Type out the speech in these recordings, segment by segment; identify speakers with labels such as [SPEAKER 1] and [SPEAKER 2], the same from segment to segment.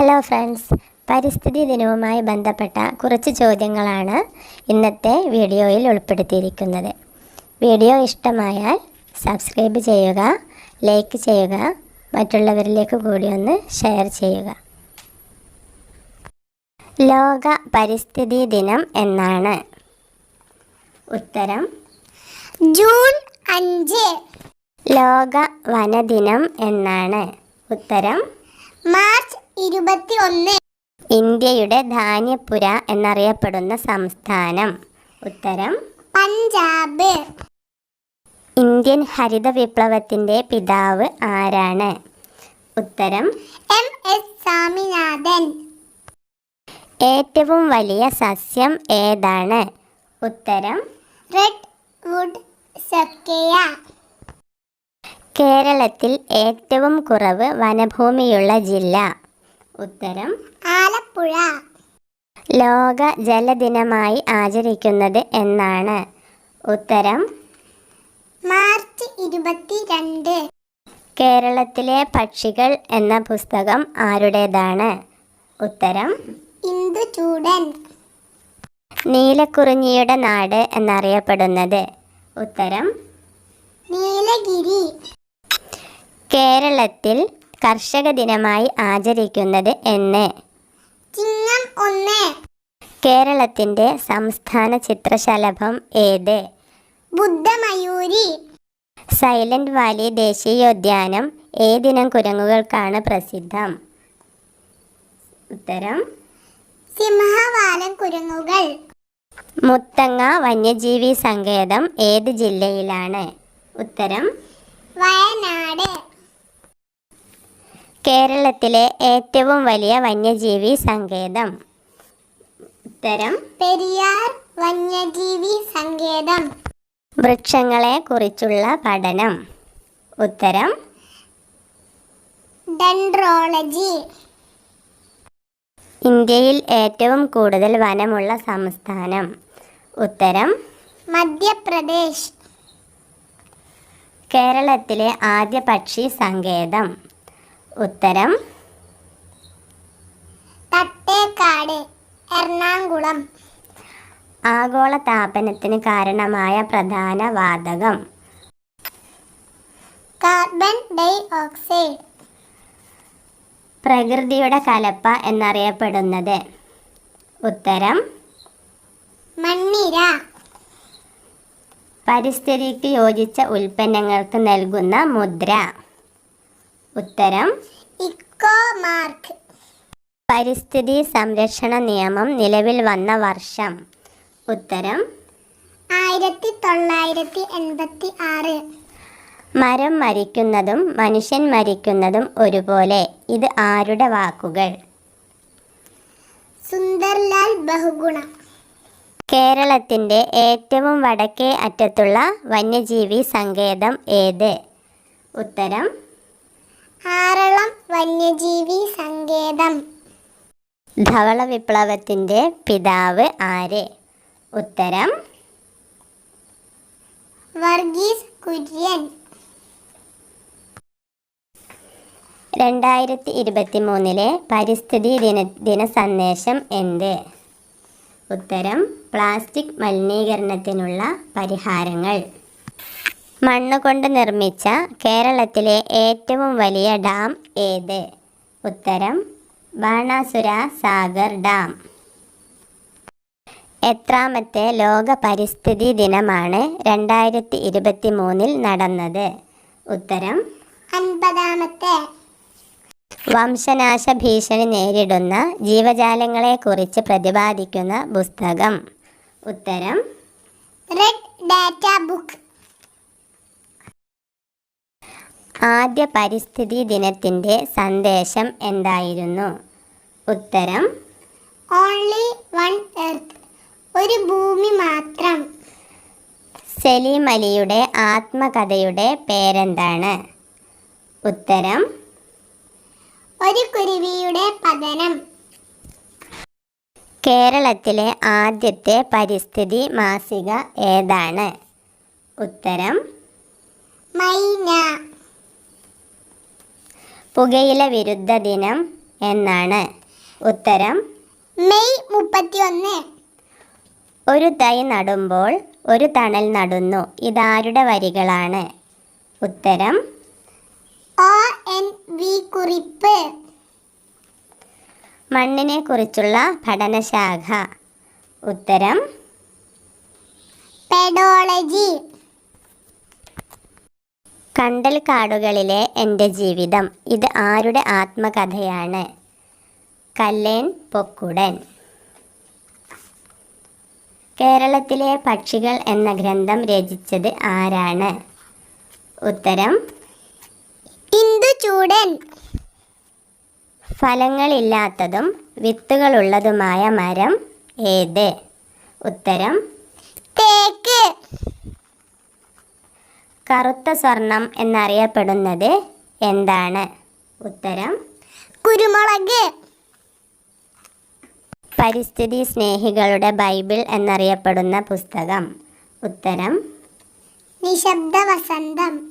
[SPEAKER 1] Hello friends പരിസ്ഥിതി ദിനവുമായി ബന്ധപ്പെട്ട കുറച്ച് ചോദ്യങ്ങളാണ് ഇന്നത്തെ വീഡിയോയിൽ ഉൾപ്പെടുത്തിയിരിക്കുന്നത്. വീഡിയോ ഇഷ്ടമായാൽ സബ്സ്ക്രൈബ് ചെയ്യുക ലൈക്ക് ചെയ്യുക മറ്റുള്ളവരിലേക്ക് കൂടി ഒന്ന് ഷെയർ ചെയ്യുക. ലോക പരിസ്ഥിതി ദിനം എന്നാണ്. ഉത്തരം
[SPEAKER 2] ജൂൺ അഞ്ച്.
[SPEAKER 1] ലോക വനദിനം എന്നാണ്. ഉത്തരം
[SPEAKER 2] മാർച്ച് ഇരുപത്തി ഒന്ന്
[SPEAKER 1] ഇന്ത്യയുടെ ധാന്യപ്പുര എന്നറിയപ്പെടുന്ന സംസ്ഥാനം. ഉത്തരം?
[SPEAKER 2] പഞ്ചാബ്.
[SPEAKER 1] ഇന്ത്യൻ ഹരിത വിപ്ലവത്തിന്റെ പിതാവ് ആരാണ്? ഉത്തരം?
[SPEAKER 2] എം എസ് സ്വാമിനാഥൻ.
[SPEAKER 1] ഏറ്റവും വലിയ സസ്യം ഏതാണ്? ഉത്തരം?
[SPEAKER 2] റെഡ് വുഡ് സക്കയ
[SPEAKER 1] കേരളത്തിൽ ഏറ്റവും കുറവ് വനഭൂമിയുള്ള ജില്ല. ഉത്തരം
[SPEAKER 2] ആലപ്പുഴ.
[SPEAKER 1] ലോക ജലദിനമായി ആചരിക്കുന്നത് എന്നാണ്. ഉത്തരം
[SPEAKER 2] മാർച്ച് ഇരുപത്തിരണ്ട്.
[SPEAKER 1] കേരളത്തിലെ പക്ഷികൾ എന്ന പുസ്തകം ആരുടേതാണ്? ഉത്തരം
[SPEAKER 2] ഇന്ദുചൂടൻ
[SPEAKER 1] നീലക്കുറിഞ്ഞിയുടെ നാട് എന്നറിയപ്പെടുന്നത്. ഉത്തരം
[SPEAKER 2] നീലഗിരി.
[SPEAKER 1] കേരളത്തിൽ കർഷക ദിനമായി ആചരിക്കുന്നത് എന്ന്.
[SPEAKER 2] ചിങ്ങം ഒന്ന്.
[SPEAKER 1] കേരളത്തിന്റെ സംസ്ഥാന ചിത്രശലഭം ഏത്?
[SPEAKER 2] ബുദ്ധമയൂരി.
[SPEAKER 1] സൈലന്റ് വാലി ദേശീയോദ്യാനം ഏതിനം കുരങ്ങുകൾക്കാണ് പ്രസിദ്ധം. ഉത്തരം?
[SPEAKER 2] സിംഹവാലൻ കുരങ്ങുകൾ.
[SPEAKER 1] മുത്തങ്ങ വന്യജീവി സങ്കേതം ഏത് ജില്ലയിലാണ്? ഉത്തരം?
[SPEAKER 2] വയനാട്.
[SPEAKER 1] കേരളത്തിലെ ഏറ്റവും വലിയ വന്യജീവി സങ്കേതം. ഉത്തരം
[SPEAKER 2] പെരിയാർ വന്യജീവി സങ്കേതം.
[SPEAKER 1] വൃക്ഷങ്ങളെ കുറിച്ചുള്ള പഠനം. ഉത്തരം
[SPEAKER 2] ഡെൻഡ്രോളജി.
[SPEAKER 1] ഇന്ത്യയിൽ ഏറ്റവും കൂടുതൽ വനമുള്ള സംസ്ഥാനം. ഉത്തരം
[SPEAKER 2] മധ്യപ്രദേശ്.
[SPEAKER 1] കേരളത്തിലെ ആദ്യ പക്ഷി സങ്കേതം. ഉത്തരം?
[SPEAKER 2] തട്ടേക്കാട് എറണാകുളം.
[SPEAKER 1] ആഗോള താപനത്തിന് കാരണമായ പ്രധാന വാതകം.
[SPEAKER 2] കാർബൺ ഡൈ ഓക്സൈഡ്
[SPEAKER 1] പ്രകൃതിയുടെ കലപ്പ എന്നറിയപ്പെടുന്നത്. ഉത്തരം?
[SPEAKER 2] മണ്ണിര.
[SPEAKER 1] പരിസ്ഥിതിക്ക് യോജിച്ച ഉൽപ്പന്നങ്ങൾക്ക് നൽകുന്ന മുദ്ര. ഉത്തരം
[SPEAKER 2] ഇക്കോ മാർക്ക്.
[SPEAKER 1] പരിസ്ഥിതി സംരക്ഷണ നിയമം നിലവിൽ വന്ന വർഷം. ഉത്തരം
[SPEAKER 2] ആയിരത്തി തൊള്ളായിരത്തി എൺപത്തി ആറ്
[SPEAKER 1] മരം മരിക്കുന്നതും മനുഷ്യൻ മരിക്കുന്നതും ഒരുപോലെ. ഇത് ആരുടെ വാക്കുകൾ?
[SPEAKER 2] സുന്ദർലാൽ ബഹുഗുണ.
[SPEAKER 1] കേരളത്തിന്റെ ഏറ്റവും വടക്കേ അറ്റത്തുള്ള വന്യജീവി സങ്കേതം ഏത്? ഉത്തരം
[SPEAKER 2] ആറളം വന്യജീവി സങ്കേതം.
[SPEAKER 1] ധവള വിപ്ലവത്തിന്റെ പിതാവ് ആര്? ഉത്തരം
[SPEAKER 2] വർഗീസ് കുര്യൻ.
[SPEAKER 1] രണ്ടായിരത്തി ഇരുപത്തി മൂന്നിലെ പരിസ്ഥിതി ദിന ദിന സന്ദേശം എന്ത്? ഉത്തരം പ്ലാസ്റ്റിക് മലിനീകരണത്തിനുള്ള പരിഹാരങ്ങൾ. മണ്ണ് കൊണ്ട് നിർമ്മിച്ച കേരളത്തിലെ ഏറ്റവും വലിയ ഡാം ഏത്? ഉത്തരം ബാണാസുര സാഗർ ഡാം. എത്രാമത്തെ ലോക പരിസ്ഥിതി ദിനമാണ് രണ്ടായിരത്തി ഇരുപത്തി മൂന്നിൽ നടന്നത്. ഉത്തരം
[SPEAKER 2] അൻപതാമത്തെ.
[SPEAKER 1] വംശനാശ ഭീഷണി നേരിടുന്ന ജീവജാലങ്ങളെക്കുറിച്ച് പ്രതിപാദിക്കുന്ന പുസ്തകം. ഉത്തരം
[SPEAKER 2] റെഡ് ഡാറ്റ ബുക്ക്
[SPEAKER 1] ആദ്യ പരിസ്ഥിതി ദിനത്തിന്റെ സന്ദേശം എന്തായിരുന്നു? ഉത്തരം
[SPEAKER 2] ഓൺലി വൺ എർത്ത് ഒരു ഭൂമി മാത്രം.
[SPEAKER 1] സലീം അലിയുടെ ആത്മകഥയുടെ പേരെന്താണ്? ഉത്തരം
[SPEAKER 2] ഒരു കുരുവിയുടെ പതനം.
[SPEAKER 1] കേരളത്തിലെ ആദ്യത്തെ പരിസ്ഥിതി മാസിക ഏതാണ്? ഉത്തരം
[SPEAKER 2] മൈന.
[SPEAKER 1] പുകയില വിരുദ്ധ ദിനം എന്നാണ് ഉത്തരം.
[SPEAKER 2] മെയ് മുപ്പത്തിയൊന്ന്.
[SPEAKER 1] ഒരു തൈ നടുമ്പോൾ ഒരു തണൽ നടുന്നു. ഇതാരുടെ വരികളാണ്? ഉത്തരം.
[SPEAKER 2] ഒ എൻ വി കുറിപ്പ്.
[SPEAKER 1] മണ്ണിനെ കുറിച്ചുള്ള പഠനശാഖ. ഉത്തരം.
[SPEAKER 2] പെഡോളജി.
[SPEAKER 1] കണ്ടൽ കാടുകളിലെ എന്റെ ജീവിതം. ഇത് ആരുടെ ആത്മകഥയാണ്? കല്ലേൻ പൊക്കുടൻ. കേരളത്തിലെ പക്ഷികൾ എന്ന ഗ്രന്ഥം രചിച്ചത് ആരാണ്? ഉത്തരം
[SPEAKER 2] ഇന്ദുചൂടൻ
[SPEAKER 1] ഫലങ്ങളില്ലാത്തതും വിത്തുകളുള്ളതുമായ മരം ഏത്? ഉത്തരം കറുത്ത സ്വർണം എന്നറിയപ്പെടുന്നത് എന്താണ്? ഉത്തരം
[SPEAKER 2] കുരുമുളക്.
[SPEAKER 1] പരിസ്ഥിതി സ്നേഹികളുടെ ബൈബിൾ എന്നറിയപ്പെടുന്ന പുസ്തകം. ഉത്തരം
[SPEAKER 2] നിശബ്ദ വസന്തം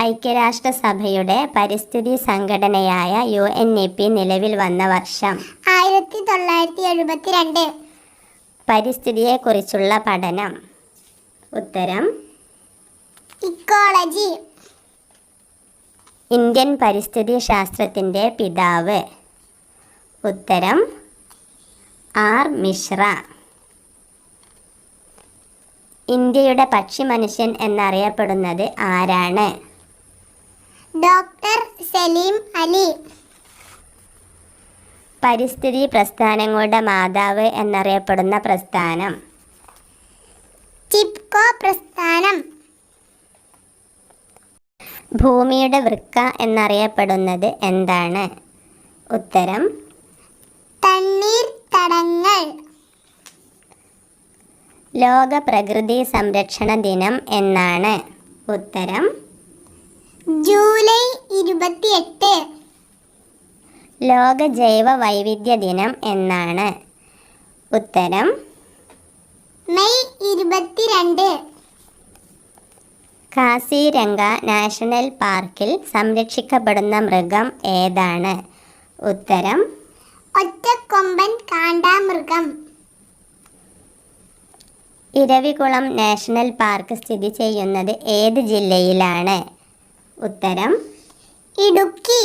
[SPEAKER 1] ഐക്യരാഷ്ട്രസഭയുടെ പരിസ്ഥിതി സംഘടനയായ യു എൻ ഇ പി നിലവിൽ വന്ന വർഷം.
[SPEAKER 2] ആയിരത്തി തൊള്ളായിരത്തി എഴുപത്തിരണ്ട്.
[SPEAKER 1] പരിസ്ഥിതിയെക്കുറിച്ചുള്ള പഠനം. ഉത്തരം.
[SPEAKER 2] ഇക്കോളജി.
[SPEAKER 1] ഇന്ത്യൻ പരിസ്ഥിതി ശാസ്ത്രത്തിന്റെ പിതാവ്. ഉത്തരം. ആർ. മിശ്ര. ഇന്ത്യയുടെ പക്ഷി മനുഷ്യൻ എന്നറിയപ്പെടുന്നത് ആരാണ്?
[SPEAKER 2] ഡോക്ടർ സലീം അലി.
[SPEAKER 1] പരിസ്ഥിതി പ്രസ്ഥാനങ്ങളുടെ മാതാവ് എന്നറിയപ്പെടുന്ന പ്രസ്ഥാനം.
[SPEAKER 2] ചിപ്കോ പ്രസ്ഥാനം.
[SPEAKER 1] ഭൂമിയുടെ വൃക്ക എന്നറിയപ്പെടുന്നത് എന്താണ്? ഉത്തരം
[SPEAKER 2] തണ്ണീർ തടങ്ങൾ.
[SPEAKER 1] ലോക പ്രകൃതി സംരക്ഷണ ദിനം എന്നാണ്. ഉത്തരം
[SPEAKER 2] ജൂലൈ ഇരുപത്തിയെട്ട്.
[SPEAKER 1] ലോക ജൈവ വൈവിധ്യ ദിനം എന്നാണ്. ഉത്തരം?
[SPEAKER 2] മെയ് ഇരുപത്തിരണ്ട്.
[SPEAKER 1] കാസിരംഗ നാഷണൽ പാർക്കിൽ സംരക്ഷിക്കപ്പെടുന്ന മൃഗം ഏതാണ്? ഉത്തരം?
[SPEAKER 2] ഒറ്റക്കൊമ്പൻ കാണ്ടാമൃഗം.
[SPEAKER 1] ഇരവികുളം നാഷണൽ പാർക്ക് സ്ഥിതി ചെയ്യുന്നത് ഏത് ജില്ലയിലാണ്? ഉത്തരം?
[SPEAKER 2] ഇടുക്കി.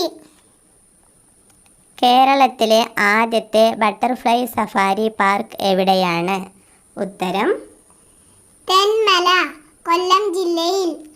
[SPEAKER 1] കേരളത്തിലെ ആദ്യത്തെ ബട്ടർഫ്ലൈ സഫാരി പാർക്ക് എവിടെയാണ്? ഉത്തരം?
[SPEAKER 2] തെന്മല കൊല്ലം ജില്ലയിൽ.